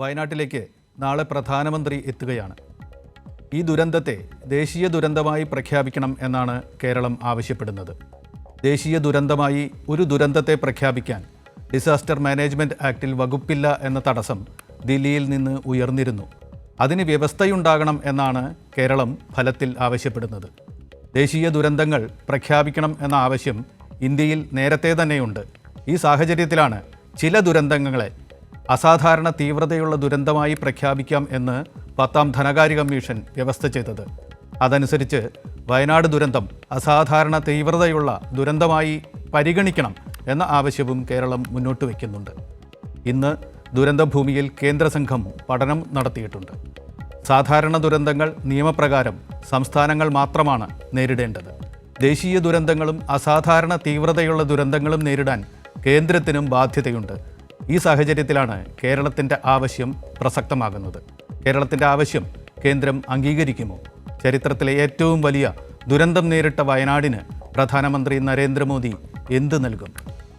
വയനാട്ടിലേക്ക് നാളെ പ്രധാനമന്ത്രി എത്തുകയാണ്. ഈ ദുരന്തത്തെ ദേശീയ ദുരന്തമായി പ്രഖ്യാപിക്കണം എന്നാണ് കേരളം ആവശ്യപ്പെടുന്നത്. ദേശീയ ദുരന്തമായി ഒരു ദുരന്തത്തെ പ്രഖ്യാപിക്കാൻ ഡിസാസ്റ്റർ മാനേജ്മെന്റ് ആക്ടിൽ വകുപ്പില്ല എന്ന തടസ്സം ദില്ലിയിൽ നിന്ന് ഉയർന്നിരുന്നു. അതിന് വ്യവസ്ഥയുണ്ടാകണം എന്നാണ് കേരളം ഫലത്തിൽ ആവശ്യപ്പെടുന്നത്. ദേശീയ ദുരന്തങ്ങൾ പ്രഖ്യാപിക്കണം എന്ന ആവശ്യം ഇന്ത്യയിൽ നേരത്തെ തന്നെയുണ്ട്. ഈ സാഹചര്യത്തിലാണ് ചില ദുരന്തങ്ങളെ അസാധാരണ തീവ്രതയുള്ള ദുരന്തമായി പ്രഖ്യാപിക്കാം എന്ന് പത്താം ധനകാര്യ കമ്മീഷൻ വ്യവസ്ഥ ചെയ്തത്. അതനുസരിച്ച് വയനാട് ദുരന്തം അസാധാരണ തീവ്രതയുള്ള ദുരന്തമായി പരിഗണിക്കണം എന്ന ആവശ്യവും കേരളം മുന്നോട്ട് വയ്ക്കുന്നുണ്ട്. ഇന്ന് ദുരന്തഭൂമിയിൽ കേന്ദ്രസംഘം പഠനം നടത്തിയിട്ടുണ്ട്. സാധാരണ ദുരന്തങ്ങൾ നിയമപ്രകാരം സംസ്ഥാനങ്ങൾ മാത്രമാണ് നേരിടേണ്ടത്. ദേശീയ ദുരന്തങ്ങളും അസാധാരണ തീവ്രതയുള്ള ദുരന്തങ്ങളും നേരിടാൻ കേന്ദ്രത്തിനും ബാധ്യതയുണ്ട്. ഈ സാഹചര്യത്തിലാണ് കേരളത്തിന്റെ ആവശ്യം പ്രസക്തമാകുന്നത്. കേരളത്തിന്റെ ആവശ്യം കേന്ദ്രം അംഗീകരിക്കുമോ? ചരിത്രത്തിലെ ഏറ്റവും വലിയ ദുരന്തം നേരിട്ട വയനാടിന് പ്രധാനമന്ത്രി നരേന്ദ്രമോദി എന്ത് നൽകും?